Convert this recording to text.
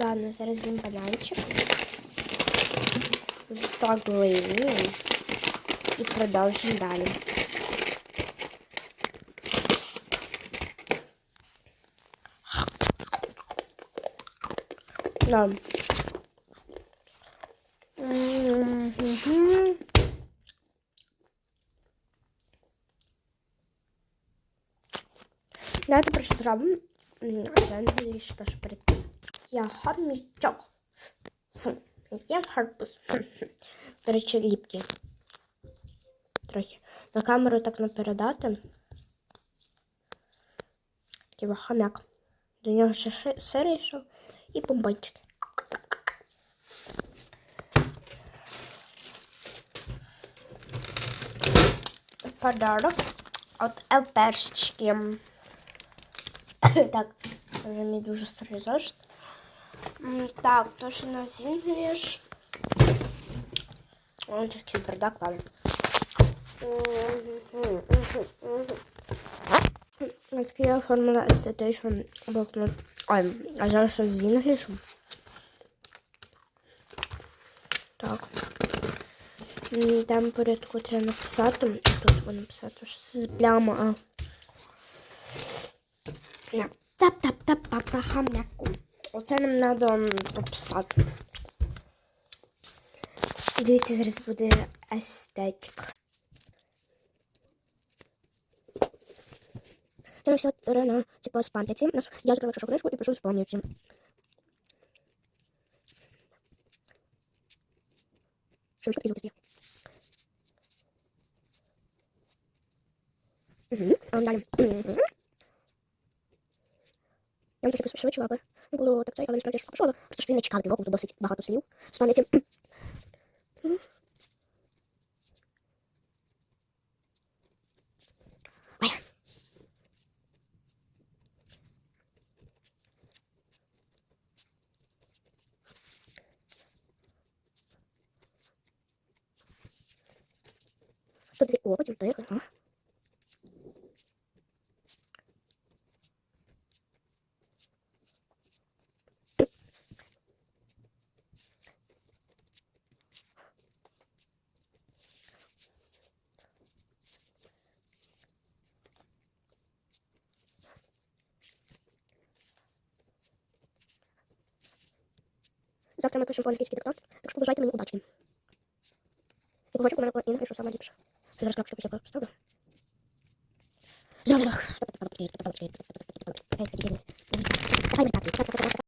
Ладно, зараз з'їм бананчик. За 100 гривень. І продовжимо далі. Да. Мгм. Давайте просто зробимо англійське теж перед тим. Я хомічок. Фу, я гарбуз. До речі, ліпкий. Трохи. На камеру так не передати. Такий хомяк. До нього ще сир йшов і бомбончики. Подарок от ЛПшечки. так, вже мій дуже старий. М, Так, то що на English. Ось такий бардак, ладно. Ось така я оформила естетичну блокнот. Ой, а зараз щось з English. Так. Там порядку треба написати. Тут треба написати що з пляма. Тап-тап-тап-папа хам'яку. Оце нам треба написати. Дивіться, зараз буде естетик. Це вся сторона, типа, з. Я закрила чужу книжку і пишу з пам'яті. Ж звуки? Угу. А далі. Я вам трохи аби не було так цей, але насправді я пішла. Просто що він не чекав півроку, тут досить багато слів з пам'яті. Тут дві о, потім тихо. Ага. Завтра ми пишемо по-англійськи диктант, так що бажайте мені удачі. І побачу, коли я напишу саме ліпше. Зараз крапочку після поставлю. Зелено.